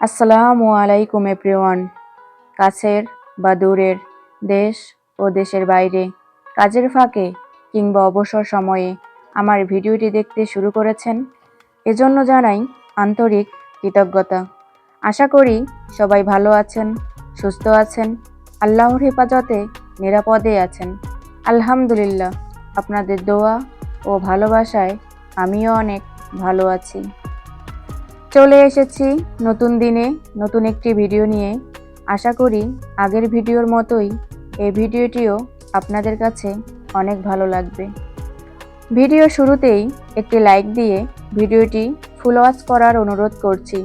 আসসালামু আলাইকুম, এভরিওয়ান। কাছের বা দূরের দেশ ও দেশের বাইরে, কাজের ফাঁকে কিংবা অবসর সময়ে আমার ভিডিওটি দেখতে শুরু করেছেন, এজন্য জানাই আন্তরিক কৃতজ্ঞতা। আশা করি সবাই ভালো আছেন, সুস্থ আছেন, আল্লাহর হেফাজতে নিরাপদে আছেন। আলহামদুলিল্লাহ, আপনাদের দোয়া ও ভালোবাসায় আমিও অনেক ভালো আছি। চলে এসেছি নতুন দিনে, নতুন একটি ভিডিও নিয়ে। আশা করি আগের ভিডিওর মতোই এই ভিডিওটিও আপনাদের কাছে অনেক ভালো লাগবে। ভিডিও শুরুতেই একটি লাইক দিয়ে ভিডিওটি ফুল ওয়াচ করার অনুরোধ করছি।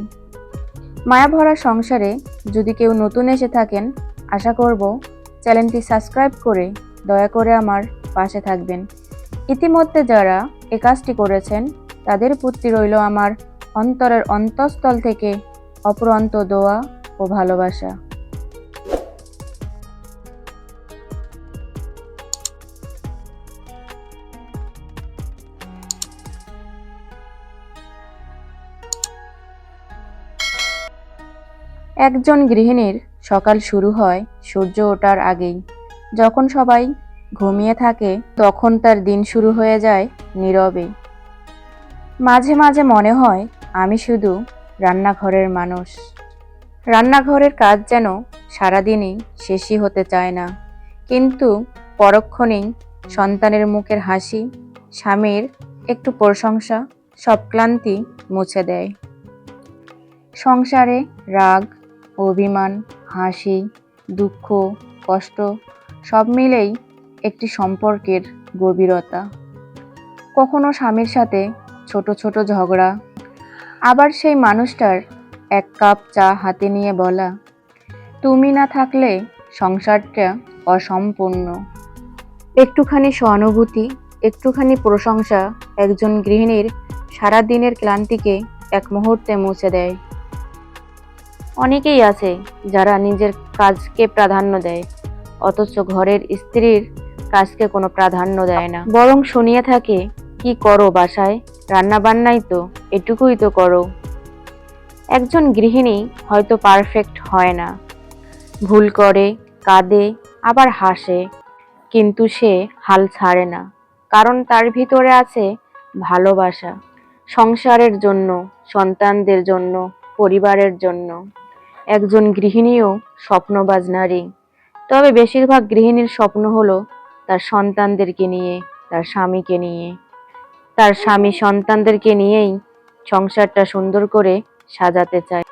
মায়াভরা সংসারে যদি কেউ নতুন এসে থাকেন, আশা করব চ্যানেলটি সাবস্ক্রাইব করে দয়া করে আমার পাশে থাকবেন। ইতিমধ্যে যারা এ কাজটি করেছেন, তাদের প্রতি রইল আমার অন্তরের অন্তঃস্থল থেকে অপরন্ত দোয়া ও ভালোবাসা। একজন গৃহিণীর সকাল শুরু হয় সূর্য ওঠার আগেই। যখন সবাই ঘুমিয়ে থাকে, তখন তার দিন শুরু হয়ে যায় নীরবে। মাঝে মাঝে মনে হয় আমি শুধু রান্নাঘরের মানুষ। রান্নাঘরের কাজ যেন সারাদিনই শেষই হতে চায় না। কিন্তু পরক্ষণেই সন্তানের মুখের হাসি, স্বামীর একটু প্রশংসা, সব ক্লান্তি মুছে দেয়। সংসারে রাগ, অভিমান, হাসি, দুঃখ, কষ্ট সব মিলেই একটি সম্পর্কের গভীরতা। কখনো স্বামীর সাথে ছোট ছোট ঝগড়া আবার সেই মানুষটার এক কাপ চা হাতে নিয়ে বলা, তুমি না থাকলে সংসারটা অসম্পূর্ণ। একটুখানি সহানুভূতি, একটুখানি প্রশংসা একজন গৃহিণীর সারা দিনের ক্লান্তিকে এক মুহূর্তে মুছে দেয়। অনেকেই আছে যারা নিজের কাজকে প্রাধান্য দেয়, অথচ ঘরের স্ত্রীর কাজকে কোনো প্রাধান্য দেয় না। বরং শুনিয়ে থাকে, কি করো বাসায়? রান্না বান্নাই তো, এটুকুই তো করো। একজন গৃহিণী হয়তো পারফেক্ট হয় না। ভুল করে, কাঁদে, আবার হাসে, কিন্তু সে হাল ছাড়ে না, কারণ তার ভিতরে আছে ভালোবাসা। সংসারের জন্য, সন্তানদের জন্য, পরিবারের জন্য। একজন গৃহিণীও স্বপ্নবাজ নারী। তবে বেশিরভাগ গৃহিণীর স্বপ্ন হলো তার সন্তানদেরকে নিয়ে, তার স্বামীকে নিয়ে। তার স্বামী সন্তানদেরকে নিয়েই সংসারটা সুন্দর করে সাজাতে চায়।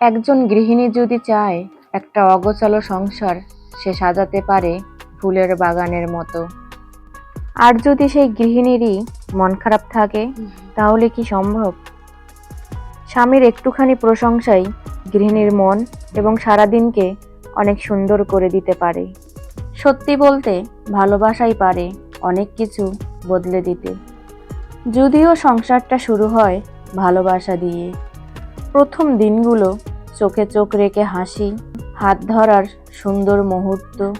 একজন গৃহিণী যদি চায় একটা অগোছালো সংসার সে সাজাতে পারে ফুলের বাগানের মতো। আর যদি সেই গৃহিণীরই মন খারাপ থাকে, তাহলে কি সম্ভব? স্বামীর একটুখানি প্রশংসাই গৃহিণীর মন এবং সারাদিনকে অনেক সুন্দর করে দিতে পারে। সত্যি বলতে ভালোবাসাই পারে অনেক কিছু বদলে দিতে। যদিও সংসারটা শুরু হয় ভালোবাসা দিয়ে। প্রথম দিনগুলো চোখে চোখ রেখে হাসি, হাত ধরার সুন্দর মুহূর্ত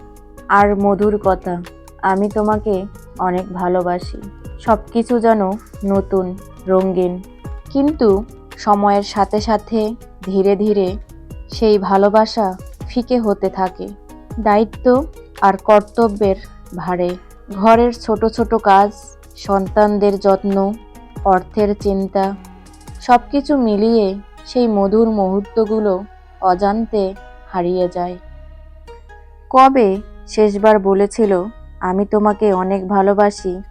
আর মধুর কথা, আমি তোমাকে অনেক ভালোবাসি। সব কিছু যেন নতুন, রঙিন। কিন্তু সময়ের সাথে সাথে ধীরে ধীরে সেই ভালোবাসা ফিকে হতে থাকে। দায়িত্ব আর কর্তব্যের ভারে ঘরের ছোট ছোট কাজ সন্তানদের যত্ন, অর্থের চিন্তা সব কিছু মিলিয়ে সেই মধুর মুহূর্তগুলো অজান্তে হারিয়ে যায়। কবে শেষবার বলেছিল, আমি তোমাকে অনেক ভালোবাসি,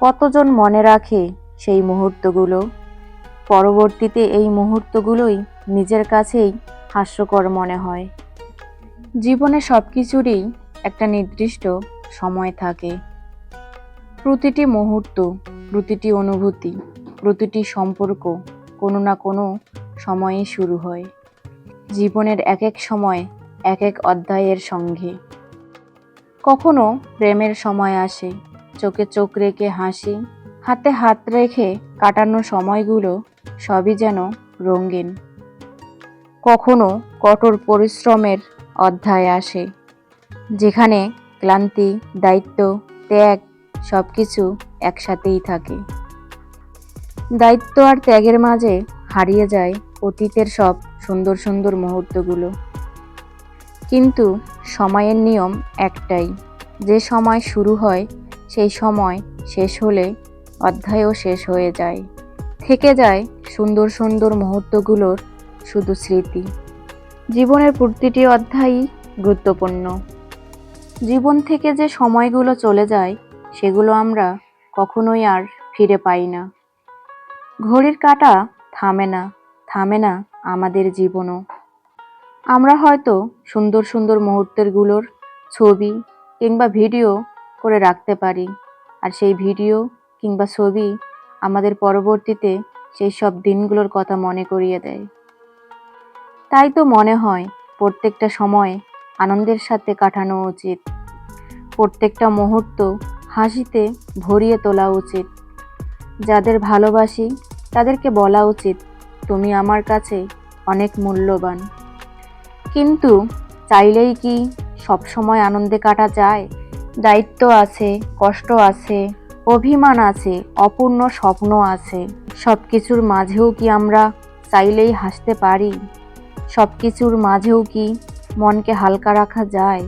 কতজন মনে রাখে সেই মুহূর্তগুলো? পরবর্তীতে এই মুহূর্তগুলোই নিজের কাছেই হাস্যকর মনে হয়। জীবনে সব কিছুরই একটা নির্দিষ্ট সময় থাকে। প্রতিটি মুহূর্ত, প্রতিটি অনুভূতি, প্রতিটি সম্পর্ক কোনো না কোনো সময়েই শুরু হয়। জীবনের এক এক সময় এক এক অধ্যায়ের সঙ্গে। কখনো প্রেমের সময় আসে, চোখে চোখ রেখে হাসি, হাতে হাত রেখে কাটানো সময়গুলো সবই যেন রঙিন। কখনো কঠোর পরিশ্রমের অধ্যায় আসে, যেখানে ক্লান্তি, দায়িত্ব, ত্যাগ সব কিছু একসাথেই থাকে। দায়িত্ব আর ত্যাগের মাঝে হারিয়ে যায় অতীতের সব সুন্দর সুন্দর মুহূর্তগুলো। কিন্তু সময়ের নিয়ম একটাই, যে সময় শুরু হয়, সেই সময় শেষ হলে অধ্যায়ও শেষ হয়ে যায়। থেকে যায় সুন্দর সুন্দর মুহূর্তগুলোর শুধু স্মৃতি। জীবনের প্রতিটি অধ্যায়ই গুরুত্বপূর্ণ। জীবন থেকে যে সময়গুলো চলে যায় সেগুলো আমরা কখনোই আর ফিরে পাই না। ঘড়ির কাঁটা থামে না থামে না আমাদের জীবনও। আমরা হয়তো সুন্দর সুন্দর মুহূর্তেরগুলোর ছবি কিংবা ভিডিও করে রাখতে পারি, আর সেই ভিডিও কিংবা ছবি আমাদের পরবর্তীতে সেই সব দিনগুলোর কথা মনে করিয়ে দেয়। তাই তো মনে হয় প্রত্যেকটা সময় আনন্দের সাথে কাটানো উচিত। প্রত্যেকটা মুহূর্ত হাসিতে ভরিয়ে তোলা উচিত। যাদের ভালোবাসি, তাদেরকে বলা উচিত, তুমি আমার কাছে অনেক মূল্যবান। কিন্তু চাইলেই কি সবসময় আনন্দে কাটা যায়? দায়িত্ব আছে, কষ্ট আছে, অভিমান আছে, অপূর্ণ স্বপ্ন আছে। সব কিছুর মাঝেও কি আমরা চাইলেই হাসতে পারি? সব কিছুর মাঝেও কি মনকে হালকা রাখা যায়?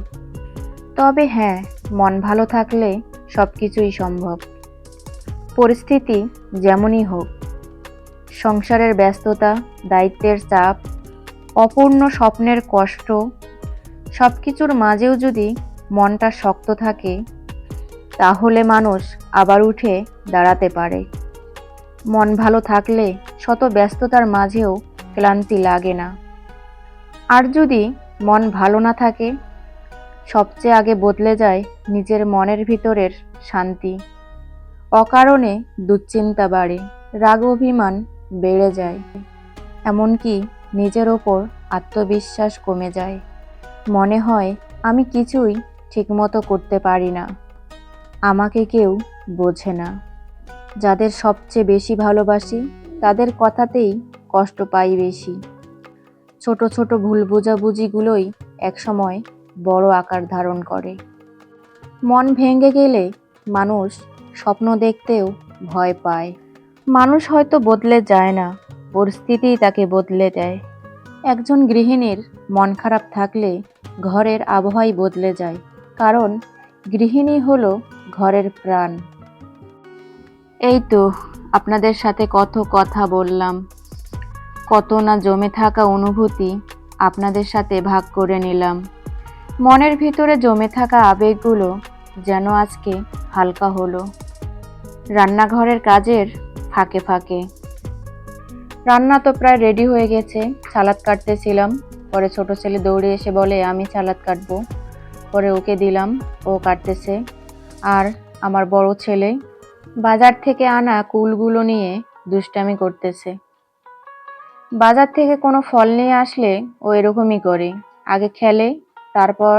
তবে হ্যাঁ মন ভালো থাকলে সব কিছুই সম্ভব। পরিস্থিতি যেমনই হোক, সংসারের ব্যস্ততা, দায়িত্বের চাপ, অপূর্ণ স্বপ্নের কষ্ট সব কিছুর মাঝেও যদি মনটা শক্ত থাকে, তাহলে মানুষ আবার উঠে দাঁড়াতে পারে। মন ভালো থাকলে শত ব্যস্ততার মাঝেও ক্লান্তি লাগে না। আর যদি মন ভালো না থাকে সবচেয়ে আগে বদলে যায় নিজের মনের ভিতরের শান্তি। অকারণে দুশ্চিন্তা বাড়ে, রাগ অভিমান বেড়ে যায়, এমনকি নিজের ওপর আত্মবিশ্বাস কমে যায়। মনে হয়, আমি কিছুই ঠিকমতো করতে পারি না। আমাকে কেউ বোঝে না। যাদের সবচেয়ে বেশি ভালোবাসি, তাদের কথাতেই কষ্ট পাই বেশি। ছোট ছোট ভুল বোঝাবুঝিগুলোই একসময় বড় আকার ধারণ করে। মন ভেঙে গেলে মানুষ স্বপ্ন দেখতেও ভয় পায়। মানুষ হয়তো বদলে যায় না পরিস্থিতিই তাকে বদলে দেয়। একজন গৃহিণীর মন খারাপ থাকলে ঘরের আবহাওয়াই বদলে যায়, কারণ গৃহিণী হলো ঘরের প্রাণ। এই তো, আপনাদের সাথে কত কথা বললাম। কত না জমে থাকা অনুভূতি আপনাদের সাথে ভাগ করে নিলাম। মনের ভিতরে জমে থাকা আবেগগুলো যেন আজকে হালকা হলো। রান্নাঘরের কাজের ফাঁকে ফাঁকে। রান্না তো প্রায় রেডি হয়ে গেছে, সালাদ কাটতেছিলাম। পরে ছোট ছেলে দৌড়ে এসে বলে, আমি সালাদ কাটবো। পরে ওকে দিলাম, ও কাটতেছে। আর আমার বড় ছেলে বাজার থেকে আনা কুলগুলো নিয়ে দুষ্টামি করতেছে। বাজার থেকে কোনো ফল নিয়ে আসলে ও এরকমই করে। আগে খেলে তারপর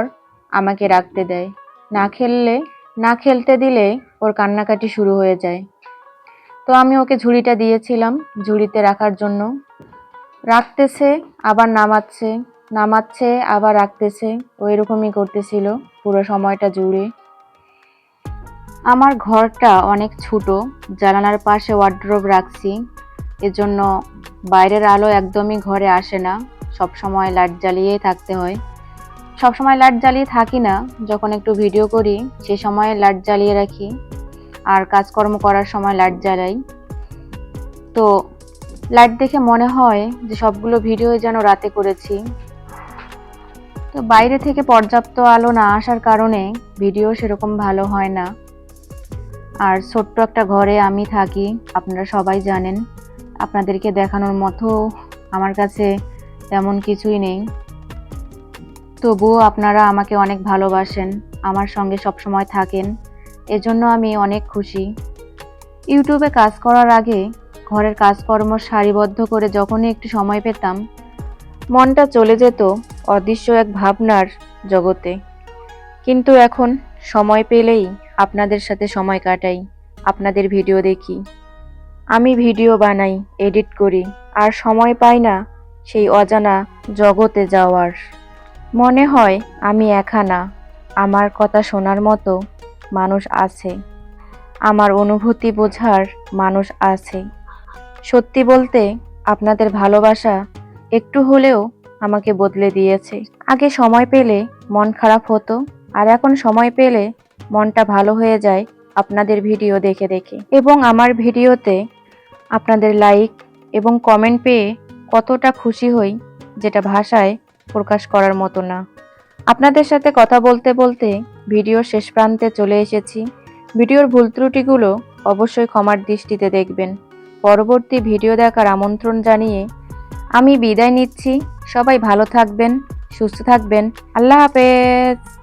আমাকে রাখতে দেয়। না খেললে, না খেলতে দিলে ওর কান্নাকাটি শুরু হয়ে যায়। তো আমি ওকে ঝুড়িটা দিয়েছিলাম ঝুড়িতে রাখার জন্য। রাখতেছে, আবার নামাচ্ছে নামাচ্ছে, আবার রাখতেছে। ও এরকমই করতেছিল পুরো সময়টা জুড়ে। আমার ঘরটা অনেক ছোট, জানালার পাশে ওয়ার্ড্রোব রাখছি। এজন্য বাইরের আলো একদমই ঘরে আসে না। সব সময় লাইট জ্বালিয়েই থাকতে হয়। সব সময় লাইট জ্বালিয়ে থাকি না, যখন একটু ভিডিও করি, সে সময় লাইট জ্বালিয়ে রাখি। আর কাজকর্ম করার সময় লাইট জ্বালাই। তো লাইট দেখে মনে হয় যে সবগুলো ভিডিও যেন রাতে করেছি। তো বাইরে থেকে পর্যাপ্ত আলো না আসার কারণে ভিডিও সেরকম ভালো হয় না। আর ছোট্ট একটা ঘরে আমি থাকি, আপনারা সবাই জানেন। আপনাদেরকে দেখানোর মতো আমার কাছে তেমন কিছুই নেই। তবুও আপনারা আমাকে অনেক ভালোবাসেন, আমার সঙ্গে সব সময় থাকেন, এজন্য আমি অনেক খুশি। ইউটিউবে কাজ করার আগে ঘরের কাজকর্ম সারিবদ্ধ করে যখনই একটু সময় পেতাম, মনটা চলে যেত অদৃশ্য এক ভাবনার জগতে। কিন্তু এখন সময় পেলেই আপনাদের সাথে সময় কাটাই, আপনাদের ভিডিও দেখি। আমি ভিডিও বানাই, এডিট করি, আর সময় পাই না সেই অজানা জগতে যাওয়ার। মনে হয় আমি একা না আমার কথা শোনার মতো মানুষ আছে। আমার অনুভূতি বোঝার মানুষ আছে। সত্যি বলতে, আপনাদের ভালোবাসা একটু হলেও আমাকে বদলে দিয়েছে। আগে সময় পেলে মন খারাপ হতো, আর এখন সময় পেলে মনটা ভালো হয়ে যায় আপনাদের ভিডিও দেখে দেখে। এবং আমার ভিডিওতে আপনাদের লাইক এবং কমেন্ট পেয়ে কতটা খুশি হই, যেটা ভাষায় প্রকাশ করার মতো না। আপনাদের সাথে কথা বলতে বলতে ভিডিও শেষ প্রান্তে চলে এসেছি। ভিডিওর ভুল ত্রুটিগুলো অবশ্যই ক্ষমার দৃষ্টিতে দেখবেন। পরবর্তী ভিডিও দেখার আমন্ত্রণ জানিয়ে আমি বিদায় নিচ্ছি। সবাই ভালো থাকবেন, সুস্থ থাকবেন। আল্লাহ হাফেজ।